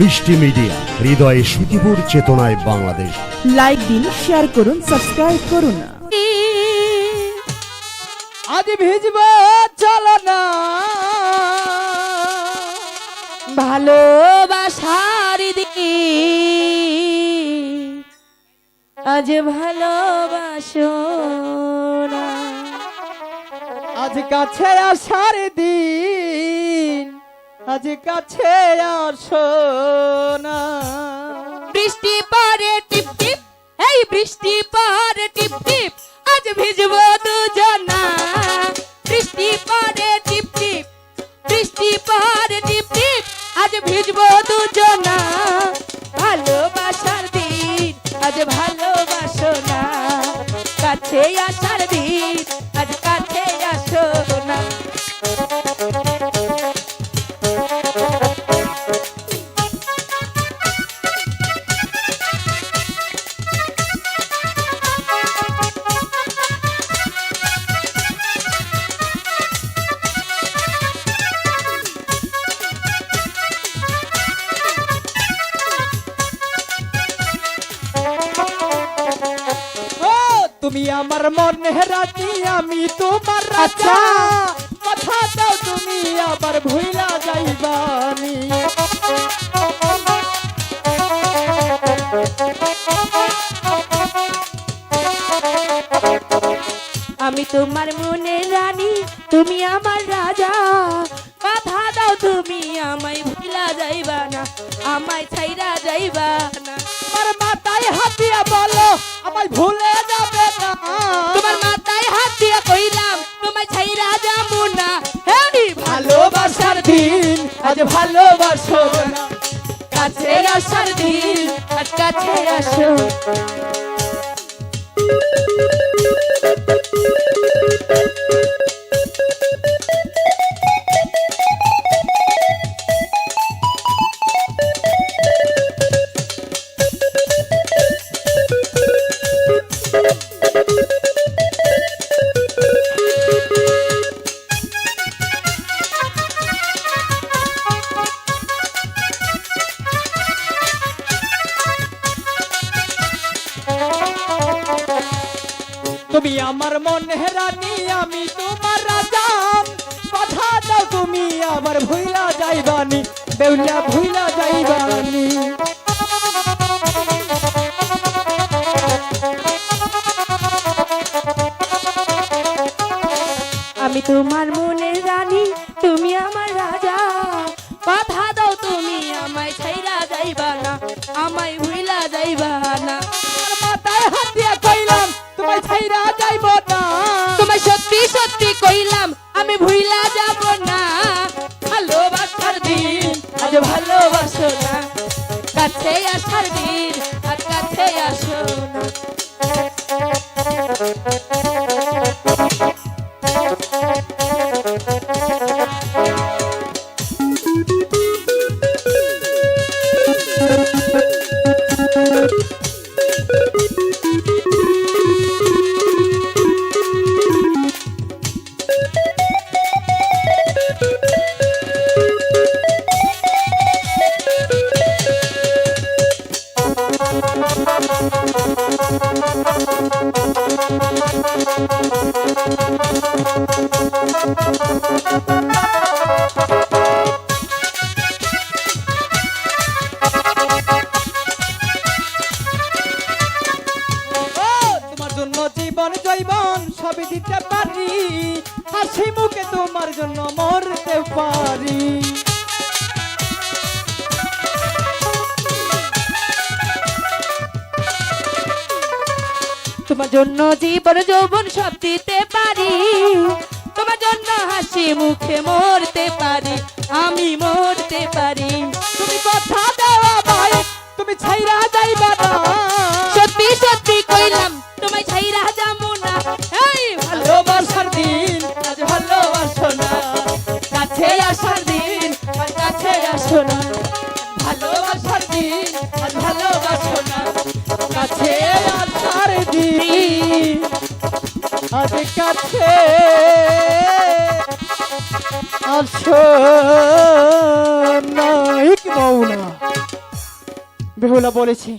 মিষ্টি মিডিয়া হৃদয়ে সুখীপুর চেতনায় বাংলাদেশ। লাইক দিন শেয়ার করুন সাবস্ক্রাইব করুন। আজ ভিজব চলো না। ভালোবাসার দিকে। আজ ভালোবাসো না। আজ কাছে আসার দিন আজ কাছে আসো না। বৃষ্টি পরে টিপ টিপ, এই বৃষ্টি পরে টিপ টিপ, আজ ভিজবো দুজনা। বৃষ্টি পরে টিপ টিপ, বৃষ্টি পরে টিপ টিপ, আজ ভিজবো দুজনা। ভালোবাসার দিন, আজ ভালোবাসো না। কাছে আসার তুমি আমার মনে রাতি আমি তোমার রাজা। কথা দাও তুমি আবার ভুইলা যাইবানি আমি। তোমার মনে রানী তুমি আমার রাজা। কথা দাও তুমি আমায় ভুলা যাইবা না আমায় ছাইরা যাইবা না। মাথায় হাত দিয়ে বলো আমায় ভুলে যাবে না। তোমার মাথায় হাত দিয়ে কইলাম তোমায় ছাইরা যাব না। হেনি ভালোবাসার দিন আজ ভালোবাসো না। কাছে আসার দিন আজ কাছে আসো তুমি আমার মনে রানী, আমি তোমার রাজা। কথা দাও তুমি, আমার ভুইলা যাইবানি, বেউলা ভুইলা যাইবানি। আমি তোমার মনে ভুইলা সবই দিতে পারি। হাসি মুখে তোমার জন্য মরতে পারি। তোমার জন্য জীবন যৌবন সব দিতে পারি। তোমার জন্য হাসি মুখে মরতে পারি, আমি মরতে পারি। তুমি কথা দেওয়া ভাই, তুমি ছাইরা আজ কাছে আসো বেহুলা বলেছে